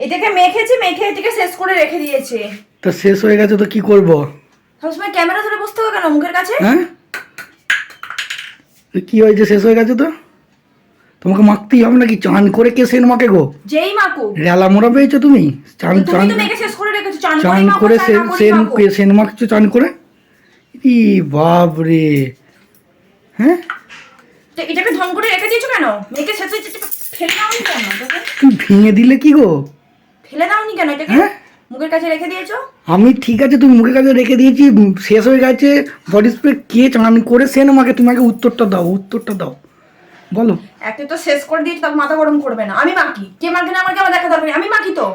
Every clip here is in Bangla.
এটাকে মেখেছে মেখে এটাকে শেষ করে রেখে দিয়েছে। তো শেষ হয়ে গেছে তো কি করব? সবসময় ক্যামেরা ধরে বসতে হবে কেন মুখের কাছে? হ্যাঁ? কি হয়েছে শেষ হয়ে গেছে তো? তোমাকে মাখতেই হবে নাকি? চান করে কে সেন মাকে গো? যেই মাকু রেলা মোড়া পেয়েছ তুমি? চান তুমি চান তো মেখে শেষ করে রেখেছো চান করে সেন সেন কে- সেন মাখছো চান করে? ই বাপ রে হ্যাঁ এটাকে ঢং করে রেখে দিয়েছ কেন? মেখে শেষ হয়েছে ফেলে দাওনি কেন? তুমি ভেঙে দিলে কি গো? ফেলে দাওনি কেন এটাকে? হ্যাঁ? মুখের কাছে রেখে দিয়েছ? আমি ঠিক আছে তুমি মুখের কাছে রেখে দিয়েছি শেষ হয়ে গেছে বডি স্প্রে কে চান করে সেন আমাকে তুমি আগে উত্তরটা দাও উত্তরটা দাও। বলো। একটা তো শেষ করে দিয়েছি তার মাথা গরম করবে না। আমি মাখি। কে মাখি না আমাকে আমার দেখা দরকার আমি মাখি তো।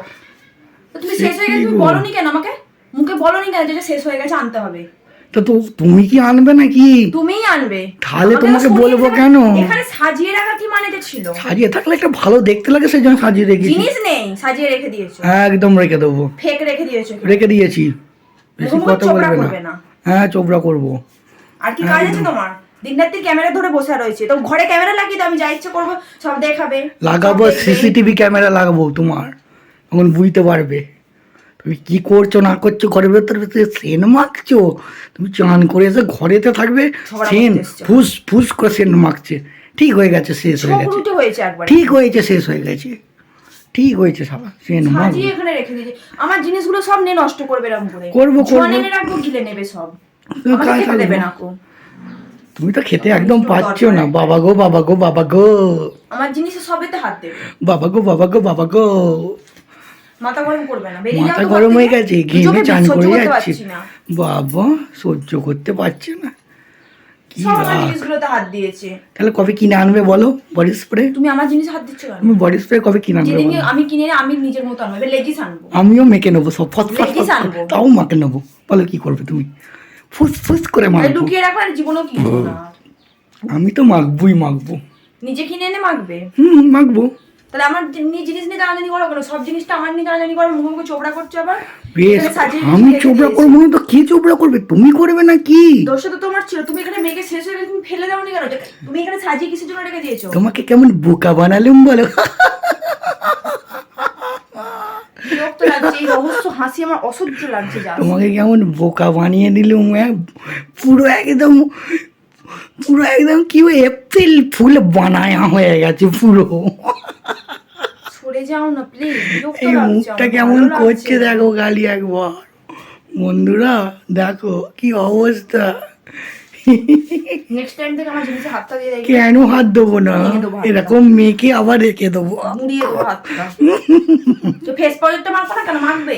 তুমি শেষ হয়ে গেছে তুমি বলনি কেন আমাকে? মুখে বলনি কেন যেটা শেষ হয়ে গেছে আনতে হবে? তো তুমি কি আনবে নাকি? তুমিই আনবে। তাহলে তোমাকে বলব কেন? এখানে সাজিয়ে রাখা কি মানেতে ছিল? সাজিয়ে থাকলে একটা ভালো দেখতে লাগে সেই জন্য সাজিয়ে রেখেছি। জিনিস নেই সাজিয়ে রেখে দিয়েছ। একদম রেখে দেবো। ফেক রেখে দিয়েছ রেখে দিয়েছি। বেশি কথা বলবে না। হ্যাঁ চোপড়া করব। আর কি কাজ আছে তোমার? দিন রাত্রি ক্যামেরা ধরে বসে রয়েছে। তো ঘরে ক্যামেরা লাগিয়ে দাও আমি যা ইচ্ছে করব সব দেখাবে। লাগাবো সিসিটিভি ক্যামেরা লাগাবো তোমার। তখন বুঝতে পারবে। তুমি কি করছ না করছ ঘরের ভেতরে ভেতরে সেন মাখছো? তুমি চান করে এসে ঘরেতে থাকবে সেন ফুস ফুস করে সেন মাখছে। ঠিক হয়ে গেছে শেষ হয়ে গেছে। ঠিক হয়েছে শেষ হয়ে গেছে। ঠিক হয়েছে সাবা সেন মাখ এখানে রেখে দিয়েছে। আমার জিনিসগুলো সব নিয়ে নষ্ট করবে এরকম করে। করব, করব। ছোঁয়া রাখব গিলে নেবে সব। আমাকে দেবে না কো। তুমি তো খেতে একদম পাচ্ছো না। বাবা গো বাবা গো বাবা গো। আমার জিনিসে সবেতে হাত দেবে। বাবা গো বাবা গো বাবা গো। মাথা গরম করবে না বেরিয়ে মাথা গরম হয়ে গেছে ঘেমে চান করে যাচ্ছে। বাবা সহ্য করতে পারছে না। কি সব আমার রাগ। জিনিসগুলোতে হাত দিয়েছে। তাহলে কবে কিনে আনবে বলো? Body spray? তুমি আমার জিনিস হাত দিচ্ছ তুমি বডি স্প্রে কবে কিনে আনবে আমি কিনে আমি নিজের মতো আনব লেগিস আনব। আমিও মেখে নেব সব। তাও মাকে নেব। বলো কি করবে তুমি? ফুস ফুস করে আর মাখবো। লুকিয়ে রাখব আর জীবনেও কি আমি তো মাখবই মাখবো। নিজে কিনে এনে মাখবে? হুম মাখবো। তাহলে আমার জিনিস নিয়ে টানাটানি করো? কেন সব জিনিসটা আমার নিয়ে টানাটানি করো? মুখে মুখে চোপড়া করছ আবার? বেশ আমি চোপড়া। করব না তো কে চোপড়া করবে? তুমি করবে না কি? দোষটা তো তোমার ছিল। তুমি এখানে মেঘে শেষ হয়ে তুমি ফেলে দাও নি কেন? তুমি এখানে সাজিয়ে কিসের জন্য রেখে দিয়েছ? তোমাকে কেমন বোকা বানালুম বলো? বিরক্ত লাগছে এই রহস্য হাসি আমার অসহ্য লাগছে যা। তোমাকে কেমন বোকা বানিয়ে দিলুম হ্যাঁ? পুরো একদম পুরো একদম কি এপ্রিল ফুল বানায়া হয়ে গেছে পুরো। সরে যাও না প্লিজ এই মুখটা কেমন করছে দেখো গালি একবার। বন্ধুরা দেখো কি অবস্থা। কেন হাত দেবো না। এরকম মেয়েকে আবার রেখে দেবো। মুড়িয়ে দেবো হাতটা। ফেস পাউডারটা মাখবো না কেন? মাখবে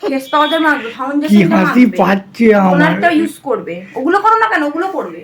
ফেস পাউডার মাখবে কি ফাউন্ডেশনটা হাসি পাচ্ছে আমার। ওনারটা ইউজ করবে। ওগুলো করো না কেন? ওগুলো করবে।